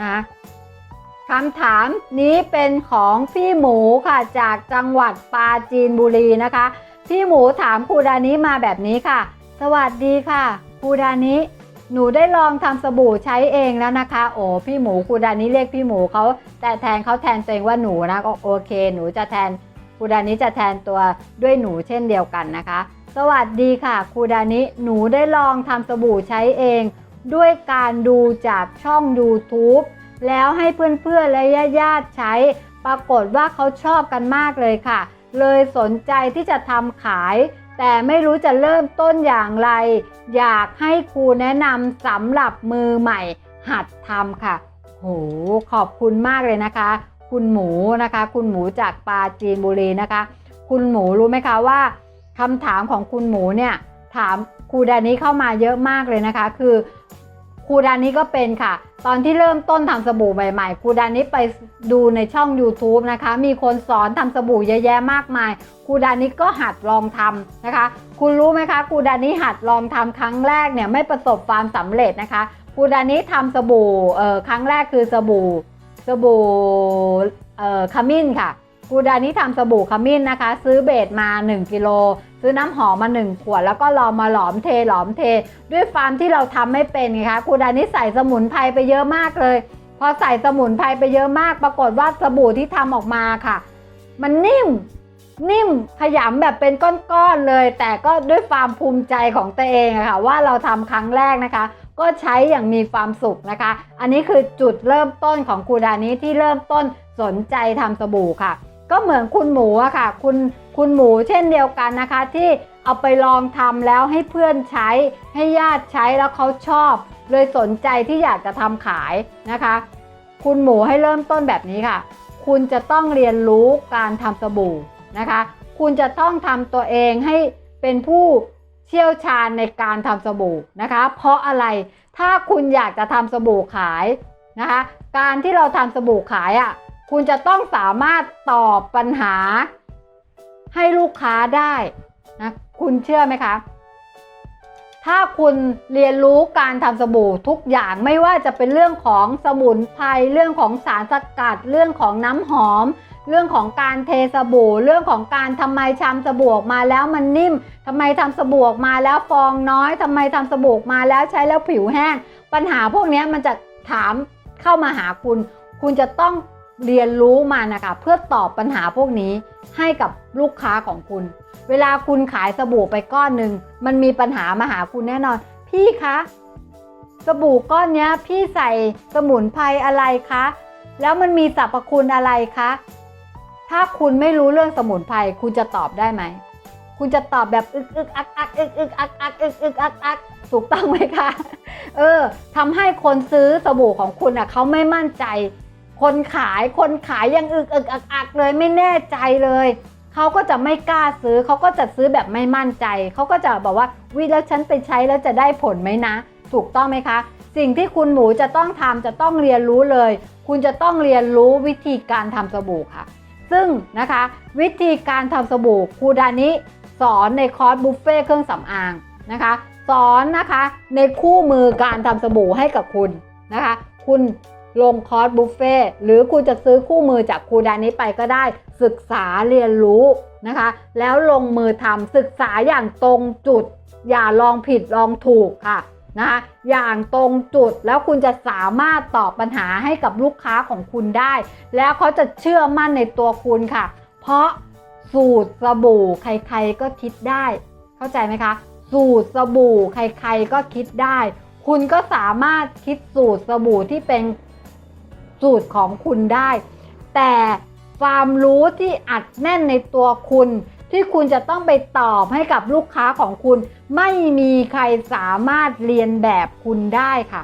นะคำถามนี้เป็นของพี่หมูค่ะจากจังหวัดปราจีนบุรีนะคะ พี่หมูถามครูดานิมาแบบนี้ค่ะ สวัสดีค่ะครูดานิหนูได้ลองทำสบู่ใช้เองแล้วนะคะ โอ้พี่หมูครูดานิเรียกพี่หมูเขาแต่แทนเขาแทนตัวเองว่าหนูนะก็โอเค หนูจะแทนครูดานิจะแทนตัวด้วยหนูเช่นเดียวกันนะคะ สวัสดีค่ะครูดานิหนูได้ลองทำสบู่ใช้เอง ด้วยการดูจากช่อง YouTube แล้วให้เพื่อนๆและญาติๆใช้ ปรากฏว่าเขาชอบกันมากเลยค่ะ เลยสนใจที่จะทำขาย แต่ไม่รู้จะเริ่มต้นอย่างไร อยากให้ครูแนะนำสำหรับมือใหม่ หัดทำค่ะโหขอบคุณมากเลยนะคะ คุณหมูนะคะ คุณหมูจากปาจีนบุรีนะคะ คุณหมูรู้ไหมคะว่าคำถามของคุณหมูเนี่ยถามครูดานี้เข้ามาเยอะมากเลยนะคะ คือ ครูดานี้ก็เป็นค่ะ ตอนที่เริ่มต้นทำสบู่ใหม่ๆครูดานี้ไปดูในช่อง YouTube นะคะ มีคนสอนทำสบู่เยอะแยะมากมายครูดานี้ก็หัดลองทำนะคะ คุณรู้ไหมคะครูดานี้หัดลองทำครั้งแรกเนี่ยไม่ประสบความสำเร็จนะคะครูดานี้ทำสบู่เอ่อครั้งแรกคือสบู่สบู่เอ่อขมิ้นค่ะครูดานี้ทำสบู่ขมิ้นนะคะ ซื้อเบสมา 1กิโล ซื้อน้ำหอมมา1ขวด แล้วก็ลองมาหลอมเทหลอมเท ด้วยฟาร์มที่เราทำไม่เป็นไงคะครูดานี่ใส่สมุนไพรไปเยอะมากเลย พอใส่สมุนไพรไปเยอะมาก ปรากฏว่าสบู่ที่ทำออกมาค่ะ มันนิ่มนิ่มขยำแบบเป็นก้อนๆเลย แต่ก็ด้วยความภูมิใจของตัวเองอะค่ะว่าเราทำครั้งแรกนะคะ ก็ใช้อย่างมีความสุขนะคะ อันนี้คือจุดเริ่มต้นของครูดานี้ที่เริ่มต้นสนใจทำสบู่ค่ะ ก็เหมือนคุณหมูอะค่ะ คุณคุณหมูเช่นเดียวกันนะคะ ที่เอาไปลองทำแล้วให้เพื่อนใช้ ให้ญาติใช้แล้วเขาชอบ เลยสนใจที่อยากจะทำขายนะคะ คุณหมูให้เริ่มต้นแบบนี้ค่ะ คุณจะต้องเรียนรู้การทำสบู่นะคะ คุณจะต้องทำตัวเองให้เป็นผู้เชี่ยวชาญในการทำสบู่นะคะ เพราะอะไรถ้าคุณอยากจะทำสบู่ขายนะคะ การที่เราทำสบู่ขายอะ่ะ คุณจะต้องสามารถตอบปัญหาให้ลูกค้าได้นะคุณเชื่อไหมคะ ถ้าคุณเรียนรู้การทำสบู่ทุกอย่างไม่ว่าจะเป็นเรื่องของสมุนไพรเรื่องของสารสกัด เรื่องของน้ำหอม เรื่องของการเทสบู่ เรื่องของการทำไมทำสบู่ออกมาแล้วมันนิ่มทำไมทำสบู่ออกมาแล้วฟองน้อยทำไมทำสบู่ออกมาแล้วใช้แล้วผิวแห้ง ปัญหาพวกนี้มันจะถามเข้ามาหาคุณ คุณจะต้อง เรียนรู้มานะคะเพื่อตอบปัญหาพวกนี้ให้กับลูกค้าของคุณ เวลาคุณขายสบู่ไปก้อนหนึ่งมันมีปัญหามาหาคุณแน่นอน พี่คะสบู่ก้อนนี้พี่ใส่สมุนไพรอะไรคะ แล้วมันมีสรรพคุณอะไรคะ ถ้าคุณไม่รู้เรื่องสมุนไพรคุณจะตอบได้ไหม คุณจะตอบแบบอึกอึกอักอักอึกอึกอักอักอึกอึกอักอักถูกต้องไหมคะ เออทำให้คนซื้อสบู่ของคุณอะเขาไม่มั่นใจ คนขายคนขายยังอึกอึกอักอักเลยไม่แน่ใจเลยเขาก็จะไม่กล้าซื้อเขาก็จะซื้อแบบไม่มั่นใจเขาก็จะบอกว่าวิแล้วฉันไปใช้แล้วจะได้ผลไหมนะ ถูกต้องไหมคะ สิ่งที่คุณหมูจะต้องทำจะต้องเรียนรู้เลย คุณจะต้องเรียนรู้วิธีการทำสบู่ค่ะ ซึ่งนะคะวิธีการทำสบู่ครูดานิสอนในคอร์สบุฟเฟ่เครื่องสำอางนะคะสอนนะคะในคู่มือการทำสบู่ให้กับคุณนะคะ คุณ ลงคอร์สบุฟเฟ่หรือคุณจะซื้อคู่มือจากครูดานิไปก็ได้ ศึกษาเรียนรู้นะคะ แล้วลงมือทำศึกษาอย่างตรงจุด อย่าลองผิดลองถูกค่ะนะคะอย่างตรงจุดแล้วคุณจะสามารถตอบปัญหาให้กับลูกค้าของคุณได้ แล้วเขาจะเชื่อมั่นในตัวคุณค่ะ เพราะสูตรสบู่ใครๆก็คิดได้ เข้าใจไหมคะ สูตรสบู่ใครๆก็คิดได้ คุณก็สามารถคิดสูตรสบู่ที่เป็น สูตรของคุณได้ แต่ความรู้ที่อัดแน่นในตัวคุณ ที่คุณจะต้องไปตอบให้กับลูกค้าของคุณ ไม่มีใครสามารถเรียนแบบคุณได้ค่ะ